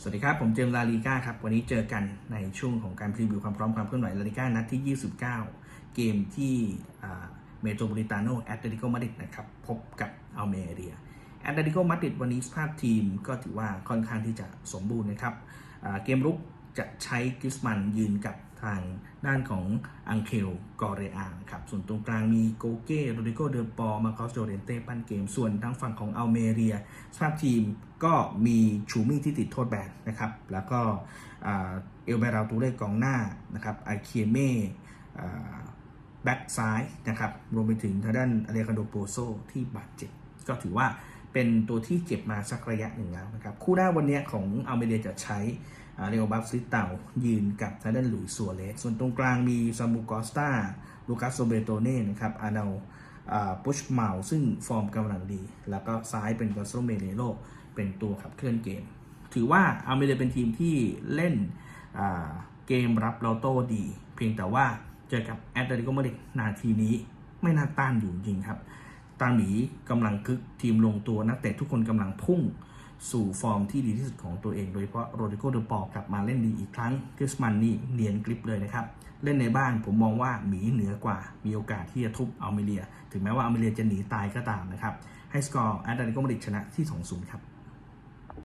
สวัสดีครับ ผมเจมส์ลาลีกาครับ วันนี้เจอกันในช่วงของการพรีวิวความพร้อมความเคลื่อนไหวลาลิก้านัดที่ 29 เกมที่เมโทรโพลิตาโนแอตเลติโกมาดริดนะครับพบกับอัลเมเรียแอตเลติโกมาดริดวันนี้สภาพทีมก็ถือว่าค่อนข้างที่จะสมบูรณ์นะครับเกมรุก จะใช้กิสมันยืนกับทางด้านของอังเคลกอเรอาครับ ส่วนตรงกลางมีโกเก้โรดิโกเดอปอมาคอสโดเรนเต้ปั้นเกม ส่วนทางฝั่งของอัลเมเรียสภาพทีมก็มีชูมี่ที่ติดโทษแบนนะครับ แล้วก็เอลเบราตูเล่กองหน้านะครับไอเคียเม่แบ็กซ้ายนะครับ รวมไปถึงทางด้านอเลคาโดโปโซที่บาดเจ็บ ก็ถือว่า เป็นตัวที่เจ็บมาสักระยะหนึ่งแล้วนะครับ คู่หน้าวันนี้ของอัลเมเรียจะใช้เรโอบัฟซิเตายืนกับทาด้านหลุยส์ัวเรสส่วนตรงกลางมีซามูกอสตาลูคัสโซเบโตเน่นะครับอานาปุชเมาซึ่งฟอร์มกำลังดี แล้วก็ซ้ายเป็นกอสโซเมเนโรเป็นตัวขับเคลื่อนเกม ถือว่าอัลเมเรียเป็นทีมที่เล่นเกมรับเราโต้ดี เพียงแต่ว่าเจอกับแอตเลติโกมาดริดนาทีนี้ไม่น่าต้านอยู่จริงครับ ตาหมีกำลังคึกทีมลงตัวนักเตะทุกคนกำลังพุ่งสู่ฟอร์มที่ดีที่สุดของตัวเอง โดยเฉพาะโรดิโกเดอปอกลับมาเล่นดีอีกครั้งคริสมันนี่เนียนกริปเลยนะครับ เล่นในบ้านผมมองว่าหมีเหนือกว่า มีโอกาสที่จะทุบอัลเมเรีย ถึงแม้ว่าอัลเมเรียจะหนีตายก็ตามนะครับ ให้สกอร์แอตเลติโกมาดริดชนะที่ 2-0 ครับ